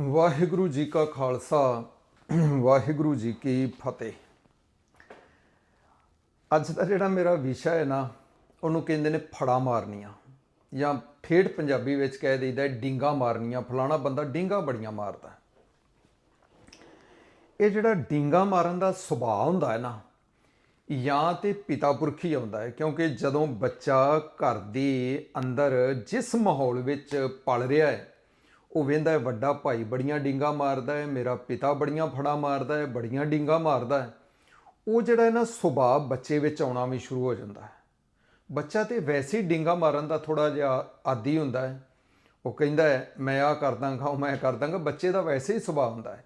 ਵਾਹਿਗੁਰੂ ਜੀ ਕਾ ਖਾਲਸਾ, ਵਾਹਿਗੁਰੂ ਜੀ ਕੀ ਫਤਿਹ। ਅੱਜ ਦਾ ਜਿਹੜਾ ਮੇਰਾ ਵਿਸ਼ਾ ਹੈ ਨਾ, ਉਹਨੂੰ ਕਹਿੰਦੇ ਨੇ ਫੜਾ ਮਾਰਨੀਆਂ। ਜਾਂ ਠੇਠ ਪੰਜਾਬੀ ਵਿੱਚ ਕਹਿ ਦਈਦਾ ਡਿੰਗਾ ਮਾਰਨੀਆਂ, ਫਲਾਣਾ ਬੰਦਾ ਡਿੰਗਾ ਬੜੀਆਂ ਮਾਰਦਾ। ਇਹ ਜਿਹੜਾ ਡਿੰਗਾ ਮਾਰਨ ਦਾ ਸੁਭਾਅ ਹੁੰਦਾ ਹੈ ਨਾ, ਜਾਂ ਤੇ ਪਿਤਾ ਪੁਰਖੀ ਆਉਂਦਾ ਹੈ, ਕਿਉਂਕਿ ਜਦੋਂ ਬੱਚਾ ਘਰ ਦੇ ਅੰਦਰ ਜਿਸ ਮਾਹੌਲ ਵਿੱਚ ਪਲ ਰਿਹਾ ਹੈ ਉਹ ਵੇਂਦਾ ਹੈ, ਵੱਡਾ ਭਾਈ ਬੜੀਆਂ ਡਿੰਗਾ ਮਾਰਦਾ ਹੈ, ਮੇਰਾ ਪਿਤਾ ਬੜੀਆਂ ਫੜਾ ਮਾਰਦਾ ਹੈ, ਬੜੀਆਂ ਡਿੰਗਾ ਮਾਰਦਾ ਹੈ। ਉਹ ਜਿਹੜਾ ਹੈ ਨਾ, ਸੁਭਾਅ ਬੱਚੇ ਵਿੱਚ ਆਉਣਾ ਵੀ ਸ਼ੁਰੂ ਹੋ ਜਾਂਦਾ ਹੈ। ਬੱਚਾ ਤੇ ਵੈਸੇ ਹੀ ਡਿੰਗਾ ਮਾਰਨ ਦਾ ਥੋੜਾ ਜਿਹਾ ਆਦੀ ਹੁੰਦਾ ਹੈ। ਉਹ ਕਹਿੰਦਾ ਹੈ, ਮੈਂ ਆ ਕਰ ਦਾਂਗਾ, ਉਹ ਮੈਂ ਕਰ ਦਾਂਗਾ, ਬੱਚੇ ਦਾ ਵੈਸੇ ਹੀ ਸੁਭਾਅ ਹੁੰਦਾ ਹੈ।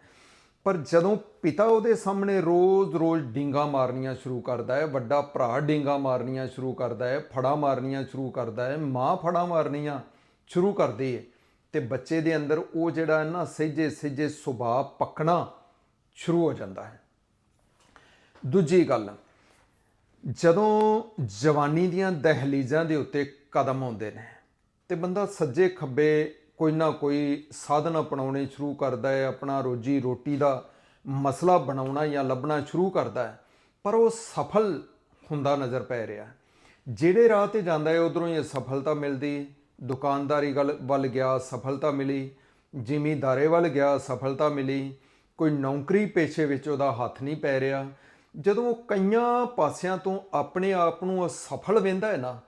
ਪਰ ਜਦੋਂ ਪਿਤਾ ਉਹਦੇ ਸਾਹਮਣੇ ਰੋਜ਼-ਰੋਜ਼ ਡਿੰਗਾ ਮਾਰਨੀਆਂ ਸ਼ੁਰੂ ਕਰਦਾ ਹੈ, ਵੱਡਾ ਭਰਾ ਡਿੰਗਾ ਮਾਰਨੀਆਂ ਸ਼ੁਰੂ ਕਰਦਾ ਹੈ, ਫੜਾ ਮਾਰਨੀਆਂ ਸ਼ੁਰੂ ਕਰਦਾ ਹੈ, ਮਾਂ ਫੜਾ ਮਾਰਨੀਆਂ ਸ਼ੁਰੂ ਕਰਦੀ ਹੈ ਤੇ ਬੱਚੇ ਦੇ ਅੰਦਰ ਉਹ ਜਿਹੜਾ ਹੈ ਨਾ ਸਹਿਜੇ ਸਹਿਜੇ ਸੁਭਾਅ ਪੱਕਣਾ ਸ਼ੁਰੂ ਹੋ ਜਾਂਦਾ ਹੈ। ਦੂਜੀ ਗੱਲ, ਜਦੋਂ ਜਵਾਨੀ ਦੀਆਂ ਦਹਲੀਜ਼ਾਂ ਦੇ ਉੱਤੇ ਕਦਮ ਆਉਂਦੇ ਨੇ ਤੇ ਬੰਦਾ ਸੱਜੇ ਖੱਬੇ ਕੋਈ ਨਾ ਕੋਈ ਸਾਧਨ ਅਪਣਾਉਣੇ ਸ਼ੁਰੂ ਕਰਦਾ ਹੈ, ਆਪਣਾ ਰੋਜੀ ਰੋਟੀ ਦਾ ਮਸਲਾ ਬਣਾਉਣਾ ਜਾਂ ਲੱਭਣਾ ਸ਼ੁਰੂ ਕਰਦਾ ਹੈ, ਪਰ ਉਹ ਸਫਲ ਹੁੰਦਾ ਨਜ਼ਰ ਪੈ ਰਿਹਾ ਜਿਹੜੇ ਰਾਹ ਤੇ ਜਾਂਦਾ ਹੈ, ਉਧਰੋਂ ਹੀ ਸਫਲਤਾ ਮਿਲਦੀ ਦੁਕਾਨਦਾਰੀ ਗੱਲ ਵੱਲ ਗਿਆ, ਸਫਲਤਾ ਮਿਲੀ। ਜ਼ਿਮੀਦਾਰੇ ਵੱਲ ਗਿਆ, ਸਫਲਤਾ ਮਿਲੀ। ਕੋਈ ਨੌਕਰੀ ਪੇਸ਼ੇ ਵਿੱਚ ਉਹਦਾ ਹੱਥ ਨਹੀਂ ਪੈ ਰਿਹਾ। ਜਦੋਂ ਉਹ ਕਈਆਂ ਪਾਸਿਆਂ ਤੋਂ ਆਪਣੇ ਆਪ ਨੂੰ ਅਸਫਲ ਵੇਂਦਾ ਹੈ ਨਾ,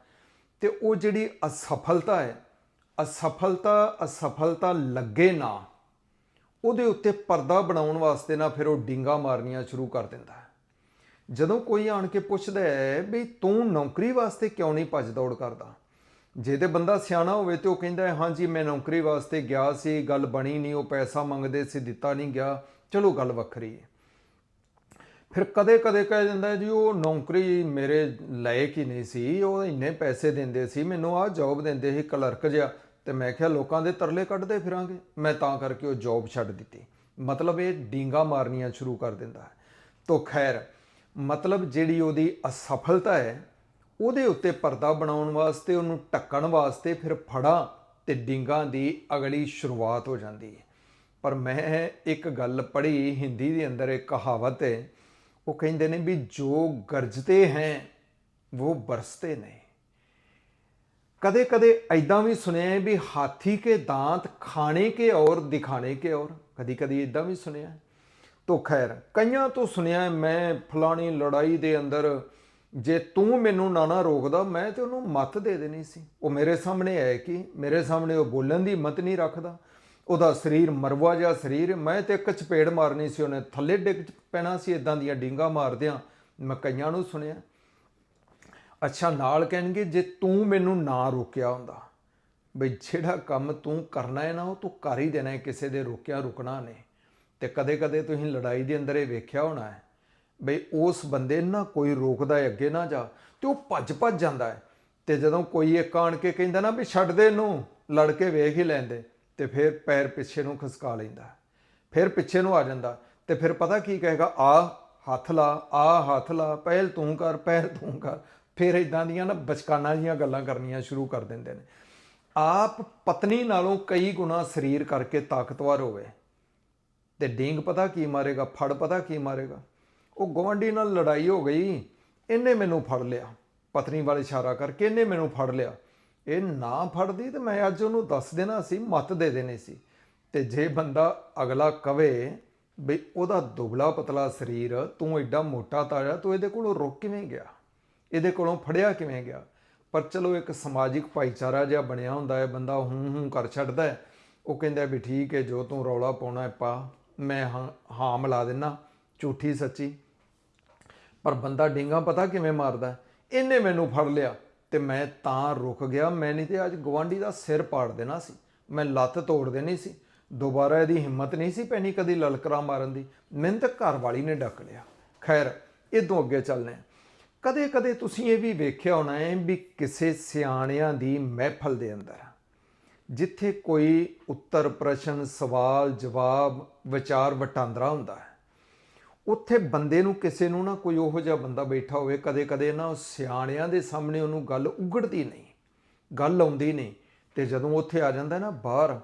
ਤੇ ਉਹ ਜਿਹੜੀ ਅਸਫਲਤਾ ਹੈ, ਅਸਫਲਤਾ ਅਸਫਲਤਾ ਲੱਗੇ ਨਾ, ਉਹਦੇ ਉੱਤੇ ਪਰਦਾ ਬਣਾਉਣ ਵਾਸਤੇ ਨਾ ਫਿਰ ਉਹ ਡਿੰਗਾ ਮਾਰਨੀਆਂ ਸ਼ੁਰੂ ਕਰ ਦਿੰਦਾ ਹੈ। ਜਦੋਂ ਕੋਈ ਆਣ ਕੇ ਪੁੱਛਦਾ ਹੈ ਵੀ ਤੂੰ ਨੌਕਰੀ ਵਾਸਤੇ ਕਿਉਂ ਨਹੀਂ ਭੱਜ ਦੌੜ ਕਰਦਾ? ਜੇ ਤੇ ਬੰਦਾ ਸਿਆਣਾ ਹੋਵੇ ਤੇ ਉਹ ਕਹਿੰਦਾ ਹਾਂਜੀ ਮੈਂ ਨੌਕਰੀ ਵਾਸਤੇ ਗਿਆ ਸੀ, ਗੱਲ ਬਣੀ ਨਹੀਂ, ਉਹ ਪੈਸਾ ਮੰਗਦੇ ਸੀ, ਦਿੱਤਾ ਨਹੀਂ ਗਿਆ। ਚਲੋ ਗੱਲ ਵੱਖਰੀ ਹੈ। ਫਿਰ ਕਦੇ-ਕਦੇ ਕਹਿ ਦਿੰਦਾ ਜੀ, ਉਹ ਨੌਕਰੀ ਮੇਰੇ ਲਾਇਕ ਹੀ ਨਹੀਂ ਸੀ, ਉਹ ਇੰਨੇ ਪੈਸੇ ਦਿੰਦੇ ਸੀ, ਮੈਨੂੰ ਆਹ ਜੌਬ ਦਿੰਦੇ ਸੀ, ਕਲਰਕ ਜਿਹਾ। ਤੇ ਮੈਂ ਕਿਹਾ, ਲੋਕਾਂ ਦੇ ਤਰਲੇ ਕੱਢਦੇ ਫਿਰਾਂਗੇ। ਮੈਂ ਤਾਂ ਕਰਕੇ ਉਹ ਜੌਬ ਛੱਡ ਦਿੱਤੀ। ਮਤਲਬ ਇਹ ਡੀਂਗਾ ਮਾਰਨੀਆਂ ਸ਼ੁਰੂ ਕਰ ਦਿੰਦਾ ਹੈ। ਤੋ ਖੈਰ, ਮਤਲਬ ਜਿਹੜੀ ਉਹਦੀ ਅਸਫਲਤਾ ਹੈ ਉਹਦੇ ਉੱਤੇ ਪਰਦਾ ਬਣਾਉਣ ਵਾਸਤੇ, ਉਹਨੂੰ ਢੱਕਣ ਵਾਸਤੇ ਫਿਰ ਫੜਾਂ ਤੇ ਡਿੰਗਾਂ ਦੀ ਅਗਲੀ ਸ਼ੁਰੂਆਤ ਹੋ ਜਾਂਦੀ ਹੈ। ਪਰ ਮੈਂ ਇੱਕ ਗੱਲ ਪੜ੍ਹੀ ਹਿੰਦੀ ਦੇ ਅੰਦਰ ਇੱਕ ਕਹਾਵਤ ਹੈ, ਉਹ ਕਹਿੰਦੇ ਨੇ ਵੀ ਜੋ ਗਰਜਤੇ ਹੈ, ਉਹ ਬਰਸਤੇ ਨੇ। ਕਦੇ ਕਦੇ ਐਦਾਂ ਵੀ ਸੁਣਿਆ ਵੀ ਹਾਥੀ ਕੇ ਦਾੰਤ, ਖਾਣੇ ਕੇ ਔਰ ਦਿਖਾਣੇ ਕੇ ਔਰ। ਕਦੀ ਕਦੀ ਐਦਾਂ ਵੀ ਸੁਣਿਆ ਹੈ। ਤੋ ਖੈਰ, ਕਈਆਂ ਤੋਂ ਸੁਣਿਆ ਮੈਂ ਫਲਾਣੀ ਲੜਾਈ ਦੇ ਅੰਦਰ ਜੇ ਤੂੰ ਮੈਨੂੰ ਨਾ ਨਾ ਰੋਕਦਾ, ਮੈਂ ਤੇ ਉਹਨੂੰ ਮੱਤ ਦੇ ਦੇਣੀ ਸੀ। ਉਹ ਮੇਰੇ ਸਾਹਮਣੇ ਹੈ ਕਿ ਮੇਰੇ ਸਾਹਮਣੇ ਉਹ ਬੋਲਣ ਦੀ ਹਿੰਮਤ ਨਹੀਂ ਰੱਖਦਾ। ਉਹਦਾ ਸਰੀਰ ਮਰਵਾ ਜਿਹਾ ਸਰੀਰ, ਮੈਂ ਤੇ ਇੱਕ ਚਪੇੜ ਮਾਰਨੀ ਸੀ, ਉਹਨੇ ਥੱਲੇ ਡਿੱਗ ਪੈਣਾ ਸੀ ਇਦਾਂ ਦੀਆਂ ਡਿੰਗਾ ਮਾਰਦਿਆਂ ਮੈਂ ਕਈਆਂ ਨੂੰ ਸੁਣਿਆ। ਅੱਛਾ, ਨਾਲ ਕਹਿਣਗੇ, ਜੇ ਤੂੰ ਮੈਨੂੰ ਨਾ ਰੋਕਿਆ ਹੁੰਦਾ, ਬਈ ਜਿਹੜਾ ਕੰਮ ਤੂੰ ਕਰਨਾ ਹੈ ਨਾ, ਉਹ ਤੂੰ ਕਰ ਹੀ ਦੇਣਾ ਹੈ, ਕਿਸੇ ਦੇ ਰੋਕਿਆ ਰੁਕਣਾ ਨਹੀਂ। ਤੇ ਕਦੇ-ਕਦੇ ਤੁਸੀਂ ਲੜਾਈ ਦੇ ਅੰਦਰ ਇਹ ਵੇਖਿਆ ਹੋਣਾ ਹੈ ਬਈ ਉਸ ਬੰਦੇ ਨਾ ਕੋਈ ਰੋਕਦਾ ਹੈ, ਅੱਗੇ ਨਾ ਜਾ, ਤੇ ਉਹ ਭੱਜ ਭੱਜ ਜਾਂਦਾ ਹੈ। ਤੇ ਜਦੋਂ ਕੋਈ ਇੱਕ ਆਣ ਕੇ ਕਹਿੰਦਾ ਨਾ ਵੀ ਛੱਡ ਦੇ ਇਹਨੂੰ ਲੜ ਕੇ ਵੇਖ ਹੀ ਲੈਂਦੇ, ਤੇ ਫਿਰ ਪੈਰ ਪਿੱਛੇ ਨੂੰ ਖਸਕਾ ਲੈਂਦਾ ਫਿਰ ਪਿੱਛੇ ਨੂੰ ਆ ਜਾਂਦਾ ਤੇ ਫਿਰ ਪਤਾ ਕੀ ਕਹੇਗਾ, ਆ ਹੱਥ ਲਾ, ਆ ਹੱਥ ਲਾ, ਪਹਿਲ ਤੂੰ ਕਰ, ਪਹਿਲ ਤੂੰ ਕਰ। ਫਿਰ ਇਦਾਂ ਦੀਆਂ ਨਾ ਬਚਕਾਨਾ ਜੀਆਂ ਗੱਲਾਂ ਕਰਨੀਆਂ ਸ਼ੁਰੂ ਕਰ ਦਿੰਦੇ ਨੇ। ਆਪ ਪਤਨੀ ਨਾਲੋਂ ਕਈ ਗੁਣਾ ਸਰੀਰ ਕਰਕੇ ਤਾਕਤਵਰ ਹੋਵੇ। ਤੇ ਡਿੰਗ ਪਤਾ ਕੀ ਮਾਰੇਗਾ, ਫੜ ਪਤਾ ਕੀ ਮਾਰੇਗਾ। ਉਹ ਗਵਾਂਢੀ ਨਾਲ ਲੜਾਈ ਹੋ ਗਈ। ਇਹਨੇ ਮੈਨੂੰ ਫੜ ਲਿਆ। ਪਤਨੀ ਵੱਲ ਇਸ਼ਾਰਾ ਕਰਕੇ ਇਹਨੇ ਮੈਨੂੰ ਫੜ ਲਿਆ। ਇਹ ਨਾ ਫੜਦੀ ਤੇ ਮੈਂ ਅੱਜ ਉਹਨੂੰ ਦੱਸ ਦੇਣਾ ਸੀ, ਮੱਤ ਦੇ ਦੇਣੀ ਸੀ। ਤੇ ਜੇ ਬੰਦਾ ਅਗਲਾ ਕਵੇ ਵੀ ਉਹਦਾ ਦੁਬਲਾ ਪਤਲਾ ਸਰੀਰ ਤੂੰ ਐਡਾ ਮੋਟਾ ਤਾਜ਼ਾ ਤੂੰ ਇਹਦੇ ਕੋਲੋਂ ਰੁਕ ਕਿਵੇਂ ਗਿਆ? ਇਹਦੇ ਕੋਲੋਂ ਫੜਿਆ ਕਿਵੇਂ ਗਿਆ? ਪਰ ਚਲੋ ਇੱਕ ਸਮਾਜਿਕ ਭਾਈਚਾਰਾ ਜਿਹਾ ਬਣਿਆ ਹੁੰਦਾ ਹੈ, ਬੰਦਾ ਹੂੰ ਹੂੰ ਕਰ ਛੱਡਦਾ ਹੈ। ਉਹ ਕਹਿੰਦਾ ਵੀ ਠੀਕ ਹੈ, ਜੋ ਤੂੰ ਰੌਲਾ ਪਾਉਣਾ ਹੈ ਪਾ। ਮੈਂ ਹਾਂ ਹਾਂ ਮਿਲਾ ਦਿੰਨਾ। ਝੂਠੀ ਸੱਚੀ। ਪਰ ਬੰਦਾ ਡਿੰਗਾ ਪਤਾ ਕਿਵੇਂ ਮਾਰਦਾ ਇਹਨੇ ਮੈਨੂੰ ਫੜ ਲਿਆ ਤੇ ਮੈਂ ਤਾਂ ਰੁਕ ਗਿਆ। ਮੈਂ ਨਹੀਂ ਤੇ ਅੱਜ ਗਵਾਂਢੀ ਦਾ ਸਿਰ ਪਾੜ ਦੇਣਾ ਸੀ। ਮੈਂ ਲੱਤ ਤੋੜ ਦੇਣੀ ਸੀ। ਦੁਬਾਰਾ ਇਹਦੀ ਹਿੰਮਤ ਨਹੀਂ ਸੀ ਪੈਣੀ ਕਦੀ ਲਲਕਰਾ ਮਾਰਨ ਦੀ। ਮਿਹਨਤ ਘਰ ਵਾਲੀ ਨੇ ਡੱਕ ਲਿਆ। ਖੈਰ, ਇਦੋਂ ਅੱਗੇ ਚੱਲਨੇ ਕਦੇ ਕਦੇ ਤੁਸੀਂ ਇਹ ਵੀ ਵੇਖਿਆ ਹੋਣਾ ਹੈ ਵੀ ਕਿਸੇ ਸਿਆਣਿਆਂ ਦੀ ਮਹਿਫਲ ਦੇ ਅੰਦਰ ਜਿੱਥੇ ਕੋਈ ਉੱਤਰ ਪ੍ਰਸ਼ਨ ਸਵਾਲ ਜਵਾਬ ਵਿਚਾਰ ਵਟਾਂਦਰਾ ਹੁੰਦਾ ਹੈ। ਉੱਥੇ ਬੰਦੇ ਨੂੰ ਕਿਸੇ ਨੂੰ ਨਾ ਕੋਈ ਉਹੋ ਜਿਹਾ ਬੰਦਾ ਬੈਠਾ ਹੋਵੇ ਕਦੇ ਕਦੇ ਨਾ ਉਹ ਸਿਆਣਿਆਂ ਦੇ ਸਾਹਮਣੇ ਉਹਨੂੰ ਗੱਲ ਉਗੜਦੀ ਨਹੀਂ, ਗੱਲ ਆਉਂਦੀ ਨਹੀਂ। ਤੇ ਜਦੋਂ ਉੱਥੇ ਆ ਜਾਂਦਾ ਨਾ ਬਾਹਰ,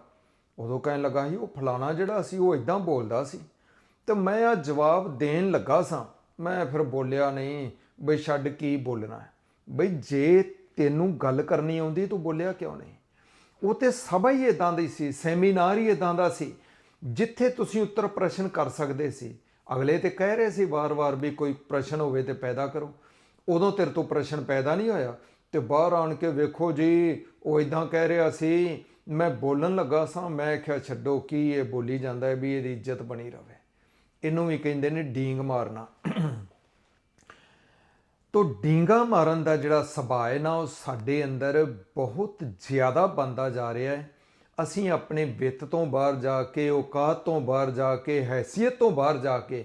ਉਦੋਂ ਕਹਿਣ ਲੱਗਾ ਸੀ, ਉਹ ਫਲਾਣਾ ਜਿਹੜਾ ਸੀ, ਉਹ ਇਦਾਂ ਬੋਲਦਾ ਸੀ। ਤੇ ਮੈਂ ਆ ਜਵਾਬ ਦੇਣ ਲੱਗਾ ਸਾਂ। ਮੈਂ ਫਿਰ ਬੋਲਿਆ, ਨਹੀਂ, ਬਈ ਛੱਡ ਕੀ ਬੋਲਣਾ ਬਈ ਜੇ ਤੈਨੂੰ ਗੱਲ ਕਰਨੀ ਆਉਂਦੀ, ਤੂੰ ਬੋਲਿਆ ਕਿਉਂ ਨਹੀਂ? ਉਹ ਤੇ ਸਭਾ ਹੀ ਇਦਾਂ ਦੀ ਸੀ, ਸੈਮੀਨਾਰ ਹੀ ਇਦਾਂ ਦਾ ਸੀ, ਜਿੱਥੇ ਤੁਸੀਂ ਉੱਤਰ ਪ੍ਰਸ਼ਨ ਕਰ ਸਕਦੇ ਸੀ। ਅਗਲੇ ਤੇ ਕਹਿ ਰਹੇ ਸੀ ਵਾਰ-ਵਾਰ ਵੀ ਕੋਈ ਪ੍ਰਸ਼ਨ ਹੋਵੇ ਤੇ ਪੈਦਾ ਕਰੋ। ਉਦੋਂ ਤੇਰੇ ਤੋਂ ਪ੍ਰਸ਼ਨ ਪੈਦਾ ਨਹੀਂ ਹੋਇਆ ਤੇ ਬਾਹਰ ਆਣ ਕੇ ਵੇਖੋ ਜੀ, ਉਹ ਇਦਾਂ ਕਹਿ ਰਿਹਾ ਸੀ, ਮੈਂ ਬੋਲਣ ਲੱਗਾ ਸਾਂ, ਮੈਂ ਕਿਹਾ ਛੱਡੋ, ਕੀ ਇਹ ਬੋਲੀ ਜਾਂਦਾ ਹੈ ਵੀ ਇਹਦੀ ਇੱਜ਼ਤ ਬਣੀ ਰਵੇ? ਇਹਨੂੰ ਵੀ ਕਹਿੰਦੇ ਨੇ ਡੀਂਗ ਮਾਰਨਾ। ਤੋ ਡੀਂਗਾ ਮਾਰਨ ਦਾ ਜਿਹੜਾ ਸੁਭਾਅ ਹੈ ਨਾ, ਉਹ ਸਾਡੇ ਅੰਦਰ ਬਹੁਤ ਜ਼ਿਆਦਾ ਬੰਦਾ ਜਾ ਰਿਹਾ ਹੈ। ਅਸੀਂ ਆਪਣੇ ਵਿੱਤ ਤੋਂ ਬਾਹਰ ਜਾ ਕੇ, ਔਕਾਤ ਤੋਂ ਬਾਹਰ ਜਾ ਕੇ ਹੈਸੀਅਤ ਤੋਂ ਬਾਹਰ ਜਾ ਕੇ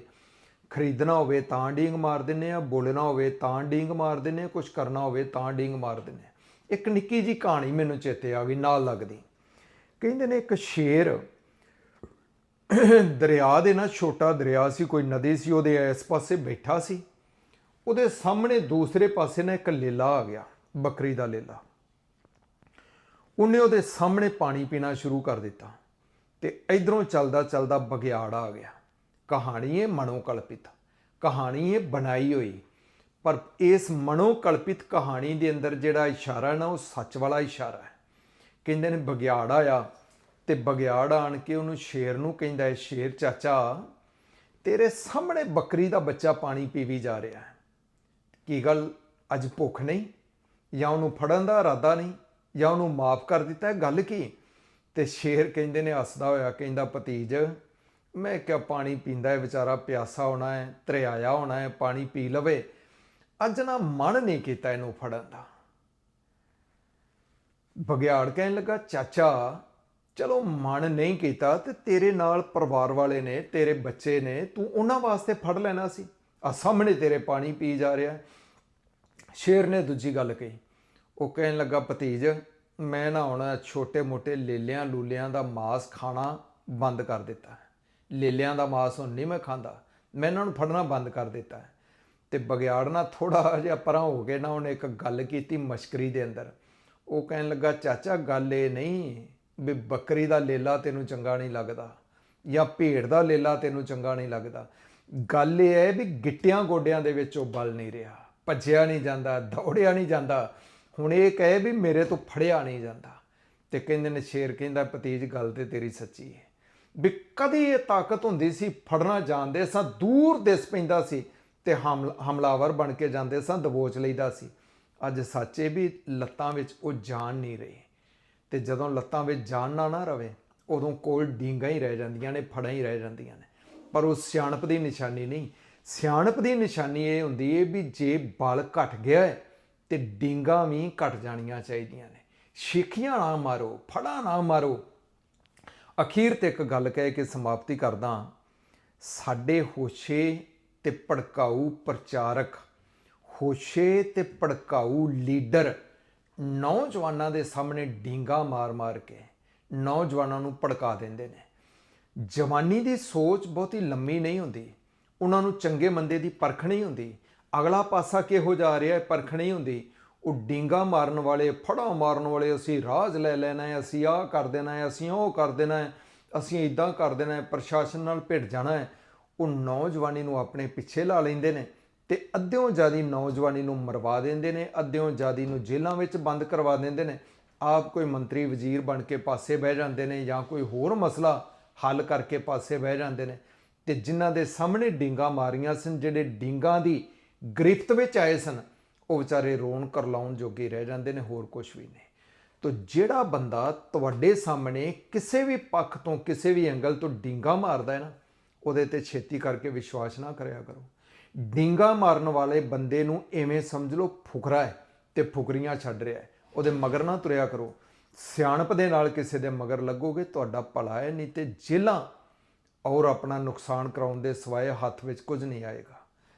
ਖਰੀਦਣਾ ਹੋਵੇ ਤਾਂ ਡੀਂਗ ਮਾਰ ਦਿੰਨੇ ਆ ਬੋਲਣਾ ਹੋਵੇ ਤਾਂ ਡੀਂਗ ਮਾਰ ਦਿੰਨੇ ਆ ਕੁਝ ਕਰਨਾ ਹੋਵੇ ਤਾਂ ਡੀਂਗ ਮਾਰ ਦਿੰਨੇ ਇੱਕ ਨਿੱਕੀ ਜੀ ਕਹਾਣੀ ਮੈਨੂੰ ਚੇਤੇ ਆ ਗਈ, ਨਾਲ ਲੱਗਦੀ। ਕਹਿੰਦੇ ਨੇ ਇੱਕ ਸ਼ੇਰ ਦਰਿਆ ਦੇ ਨਾ, ਛੋਟਾ ਦਰਿਆ ਸੀ, ਕੋਈ ਨਦੀ ਸੀ, ਉਹਦੇ ਇਸ ਪਾਸੇ ਬੈਠਾ ਸੀ। ਉਹਦੇ ਸਾਹਮਣੇ ਦੂਸਰੇ ਪਾਸੇ ਨਾ ਇੱਕ ਲੇਲਾ ਆ ਗਿਆ, ਬੱਕਰੀ ਦਾ ਲੇਲਾ। ਉਹਨੇ ਉਹਦੇ ਸਾਹਮਣੇ ਪਾਣੀ ਪੀਣਾ ਸ਼ੁਰੂ ਕਰ ਦਿੱਤਾ ਤੇ ਇਧਰੋਂ ਚੱਲਦਾ ਚੱਲਦਾ ਬਗਿਆੜ ਆ ਗਿਆ। ਕਹਾਣੀ ਹੈ ਮਨੋਕਲਪਿਤ, ਕਹਾਣੀ ਹੈ ਬਣਾਈ ਹੋਈ। ਪਰ ਇਸ ਮਨੋਕਲਪਿਤ ਕਹਾਣੀ ਦੇ ਅੰਦਰ ਜਿਹੜਾ ਇਸ਼ਾਰਾ ਨਾ, ਉਹ ਸੱਚ ਵਾਲਾ ਇਸ਼ਾਰਾ ਹੈ। ਕਹਿੰਦੇ ਨੇ ਬਗਿਆੜ ਆਇਆ ਤੇ ਬਗਿਆੜ ਆਣ ਕੇ ਉਹਨੂੰ ਸ਼ੇਰ ਨੂੰ ਕਹਿੰਦਾ ਹੈ, ਸ਼ੇਰ ਚਾਚਾ, ਤੇਰੇ ਸਾਹਮਣੇ ਬੱਕਰੀ ਦਾ ਬੱਚਾ ਪਾਣੀ ਪੀਵੀ ਜਾ ਰਿਹਾ ਹੈ। ਕੀ ਗੱਲ, ਅੱਜ ਭੁੱਖ ਨਹੀਂ ਜਾਂ ਉਹਨੂੰ ਫੜਨ ਦਾ ਇਰਾਦਾ ਨਹੀਂ? ਜਾਂ ਉਹਨੂੰ ਮਾਫ ਕਰ ਦਿੱਤਾ ਗੱਲ ਕੀ? ਤੇ ਸ਼ੇਰ ਕਹਿੰਦੇ ਨੇ, ਹੱਸਦਾ ਹੋਇਆ ਕਹਿੰਦਾ, ਭਤੀਜ, ਮੈਂ ਕਿਹਾ ਪਾਣੀ ਪੀਂਦਾ ਹੈ, ਵਿਚਾਰਾ ਪਿਆਸਾ ਹੋਣਾ ਹੈ, ਤਰਿਆਇਆ ਹੋਣਾ ਹੈ, ਪਾਣੀ ਪੀ ਲਵੇ। ਅੱਜ ਨਾ ਮਨ ਨਹੀਂ ਕੀਤਾ ਇਹਨੂੰ ਫੜਨ ਦਾ। ਬਗਿਆੜ ਕਹਿਣ ਲੱਗਾ, ਚਾਚਾ, ਚਲੋ ਮਨ ਨਹੀਂ ਕੀਤਾ, ਤੇ ਤੇਰੇ ਨਾਲ ਪਰਿਵਾਰ ਵਾਲੇ ਨੇ, ਤੇਰੇ ਬੱਚੇ ਨੇ, ਤੂੰ ਉਹਨਾਂ ਵਾਸਤੇ ਫੜ ਲੈਣਾ ਸੀ। ਆ ਸਾਹਮਣੇ ਤੇਰੇ ਪਾਣੀ ਪੀ ਜਾ ਰਿਹਾ। ਸ਼ੇਰ ਨੇ ਦੂਜੀ ਗੱਲ ਕਹੀ ਉਹ ਕਹਿਣ ਲੱਗਾ, ਭਤੀਜ, ਮੈਂ ਨਾ ਹੁਣ ਛੋਟੇ-ਮੋਟੇ ਲੇਲਿਆਂ ਲੂਲਿਆਂ ਦਾ ਮਾਸ ਖਾਣਾ ਬੰਦ ਕਰ ਦਿੱਤਾ ਲੇਲਿਆਂ ਦਾ ਮਾਸ ਹੁਣ ਨਹੀਂ ਮੈਂ ਖਾਂਦਾ, ਮੈਂ ਇਹਨਾਂ ਨੂੰ ਫੜਨਾ ਬੰਦ ਕਰ ਦਿੱਤਾ ਹੈ। ਤੇ ਬਗਿਆੜ ਨਾ ਥੋੜਾ ਜਿਹਾ ਪਰਾਂ ਹੋ ਕੇ ਨਾ ਉਹਨੇ ਇੱਕ ਗੱਲ ਕੀਤੀ ਮਸ਼ਕਰੀ ਦੇ ਅੰਦਰ। ਉਹ ਕਹਿਣ ਲੱਗਾ, ਚਾਚਾ, ਗੱਲ ਇਹ ਨਹੀਂ ਵੀ ਬੱਕਰੀ ਦਾ ਲੇਲਾ ਤੈਨੂੰ ਚੰਗਾ ਨਹੀਂ ਲੱਗਦਾ ਜਾਂ ਭੇਡ ਦਾ ਲੇਲਾ ਤੈਨੂੰ ਚੰਗਾ ਨਹੀਂ ਲੱਗਦਾ। ਗੱਲ ਇਹ ਹੈ ਵੀ ਗਿੱਟਿਆਂ ਗੋਡਿਆਂ ਦੇ ਵਿੱਚ ਉਹ ਬਲ ਨਹੀਂ ਰਿਹਾ। ਭੱਜਿਆ ਨਹੀਂ ਜਾਂਦਾ, ਦੌੜਿਆ ਨਹੀਂ ਜਾਂਦਾ। ਹੁਣ ਇਹ ਕਹੇ ਵੀ ਮੇਰੇ ਤੋਂ ਫੜਿਆ ਨਹੀਂ ਜਾਂਦਾ। ਤੇ ਕਹਿੰਦੇ ਨੇ ਸ਼ੇਰ ਕਹਿੰਦਾ, ਭਤੀਜ, ਗੱਲ ਤੇ ਤੇਰੀ ਸੱਚੀ ਹੈ। ਵੀ ਕਦੀ ਇਹ ਤਾਕਤ ਹੁੰਦੀ ਸੀ ਫੜਨਾ ਜਾਣਦੇ ਸਾਂ, ਦੂਰ ਦਿਸ ਪੈਂਦਾ ਸੀ ਤੇ ਹਮਲ, ਹਮਲਾਵਰ ਬਣ ਕੇ ਜਾਂਦੇ ਸਾਂ, ਦਬੋਚ ਲਈਦਾ ਸੀ। ਅੱਜ ਸੱਚੇ ਵੀ ਲੱਤਾਂ ਵਿੱਚ ਉਹ ਜਾਨ ਨਹੀਂ ਰਹੀ। ਤੇ ਜਦੋਂ ਲੱਤਾਂ ਵਿੱਚ ਜਾਨ ਨਾ ਨਾ ਰਵੇ, ਉਦੋਂ ਕੋਲ ਡੀਂਗਾ ਹੀ ਰਹਿ ਜਾਂਦੀਆਂ ਨੇ, ਫੜਾਂ ਹੀ ਰਹਿ ਜਾਂਦੀਆਂ ਨੇ। ਪਰ ਉਹ ਸਿਆਣਪ ਦੀ ਨਿਸ਼ਾਨੀ ਨਹੀਂ। ਸਿਆਣਪ ਦੀ ਨਿਸ਼ਾਨੀ ਇਹ ਹੁੰਦੀ ਹੈ ਵੀ ਜੇ ਬਲ ਘਟ ਗਿਆ ਹੈ ਤੇ ਡੀਂਗਾਂ ਵੀ ਘਟ ਜਾਣੀਆਂ ਚਾਹੀਦੀਆਂ ਨੇ। ਸ਼ੇਖੀਆਂ ਨਾ ਮਾਰੋ, ਫੜਾ ਨਾ ਮਾਰੋ। ਅਖੀਰ ਤੇ ਇੱਕ ਗੱਲ ਕਹਿ ਕੇ ਸਮਾਪਤੀ ਕਰਦਾ ਸਾਡੇ ਹੋਸ਼ੇ ਤੇ ਭੜਕਾਊ ਪ੍ਰਚਾਰਕ, ਹੋਸ਼ੇ ਤੇ ਭੜਕਾਊ ਲੀਡਰ ਨੌਜਵਾਨਾਂ ਦੇ ਸਾਹਮਣੇ ਡੀਂਗਾ ਮਾਰ-ਮਾਰ ਕੇ ਨੌਜਵਾਨਾਂ ਨੂੰ ਭੜਕਾ ਦਿੰਦੇ ਨੇ। ਜਵਾਨੀ ਦੀ ਸੋਚ ਬਹੁਤੀ ਲੰਮੀ ਨਹੀਂ ਹੁੰਦੀ। ਉਹਨਾਂ ਨੂੰ ਚੰਗੇ ਮੰਦੇ ਦੀ ਪਰਖ ਨਹੀਂ ਹੁੰਦੀ। ਅਗਲਾ ਪਾਸਾ ਕਿਹੋ ਜਾ ਰਿਹਾ ਹੈ? ਪਰਖ ਨਹੀਂ ਹੁੰਦੀ। ਉਹ ਡੀਂਗਾ ਮਾਰਨ ਵਾਲੇ, ਫੜਾ ਮਾਰਨ ਵਾਲੇ, ਅਸੀਂ ਰਾਜ ਲੈ ਲੈਣਾ ਹੈ, ਅਸੀਂ ਆਹ ਕਰ ਦੇਣਾ ਹੈ, ਅਸੀਂ ਉਹ ਕਰ ਦੇਣਾ ਹੈ, ਅਸੀਂ ਇਦਾਂ ਕਰ ਦੇਣਾ ਹੈ, ਪ੍ਰਸ਼ਾਸਨ ਨਾਲ ਭਿੜ ਜਾਣਾ ਹੈ। ਉਹ ਨੌਜਵਾਨੀ ਨੂੰ ਆਪਣੇ ਪਿੱਛੇ ਲਾ ਲੈਂਦੇ ਨੇ ਤੇ ਅੱਧਿਓਂ ਜ਼ਿਆਦੀ ਨੌਜਵਾਨੀ ਨੂੰ ਮਰਵਾ ਦਿੰਦੇ ਨੇ, ਅੱਧਿਓਂ ਜ਼ਿਆਦੀ ਨੂੰ ਜੇਲ੍ਹਾਂ ਵਿੱਚ ਬੰਦ ਕਰਵਾ ਦਿੰਦੇ ਨੇ। ਆਪ ਕੋਈ ਮੰਤਰੀ, ਵਜ਼ੀਰ ਬਣ ਕੇ ਪਾਸੇ ਬਹਿ ਜਾਂਦੇ ਨੇ ਜਾਂ ਕੋਈ ਹੋਰ ਮਸਲਾ ਹੱਲ ਕਰਕੇ ਪਾਸੇ ਬਹਿ ਜਾਂਦੇ ਨੇ ਤੇ ਜਿਨ੍ਹਾਂ ਦੇ ਸਾਹਮਣੇ ਡਿੰਗਾ ਮਾਰੀਆਂ ਸਨ, ਜਿਹੜੇ ਡਿੰਗਾ ਦੀ ਗ੍ਰਿਫਤ ਵਿੱਚ ਆਏ ਸਨ। ਉਹ ਵਿਚਾਰੇ ਰੋਣ ਕਰਲਾਉਣ ਜੋਗੇ ਰਹਿ ਜਾਂਦੇ ਨੇ, ਹੋਰ ਕੁਝ ਵੀ ਨਹੀਂ। ਤੋ ਜਿਹੜਾ ਬੰਦਾ ਤੁਹਾਡੇ ਸਾਹਮਣੇ ਕਿਸੇ ਵੀ ਪੱਖ ਤੋਂ ਕਿਸੇ ਵੀ ਐਂਗਲ ਤੋਂ ਡਿੰਗਾ ਮਾਰਦਾ ਹੈ ਨਾ, ਉਹਦੇ ਤੇ ਛੇਤੀ ਕਰਕੇ ਵਿਸ਼ਵਾਸ ਨਾ ਕਰਿਆ ਕਰੋ। ਡਿੰਗਾ ਮਾਰਨ ਵਾਲੇ ਬੰਦੇ ਨੂੰ ਐਵੇਂ ਸਮਝ ਲਓ ਫੁਕਰਾ ਹੈ ਤੇ ਫੁਕਰੀਆਂ ਛੱਡ ਰਿਹਾ ਹੈ। ਉਹਦੇ ਮਗਰ ਨਾ ਤੁਰਿਆ ਕਰੋ। ਸਿਆਣਪ ਦੇ ਨਾਲ ਕਿਸੇ ਦੇ ਮਗਰ ਲੱਗੋਗੇ, ਤੁਹਾਡਾ ਭਲਾ ਹੈ, ਨਹੀਂ ਤੇ ਜੇਲਾਂ ਔਰ ਆਪਣਾ ਨੁਕਸਾਨ ਕਰਾਉਣ ਦੇ ਸਿਵਾਏ ਹੱਥ ਵਿੱਚ ਕੁਝ ਨਹੀਂ ਆਏਗਾ।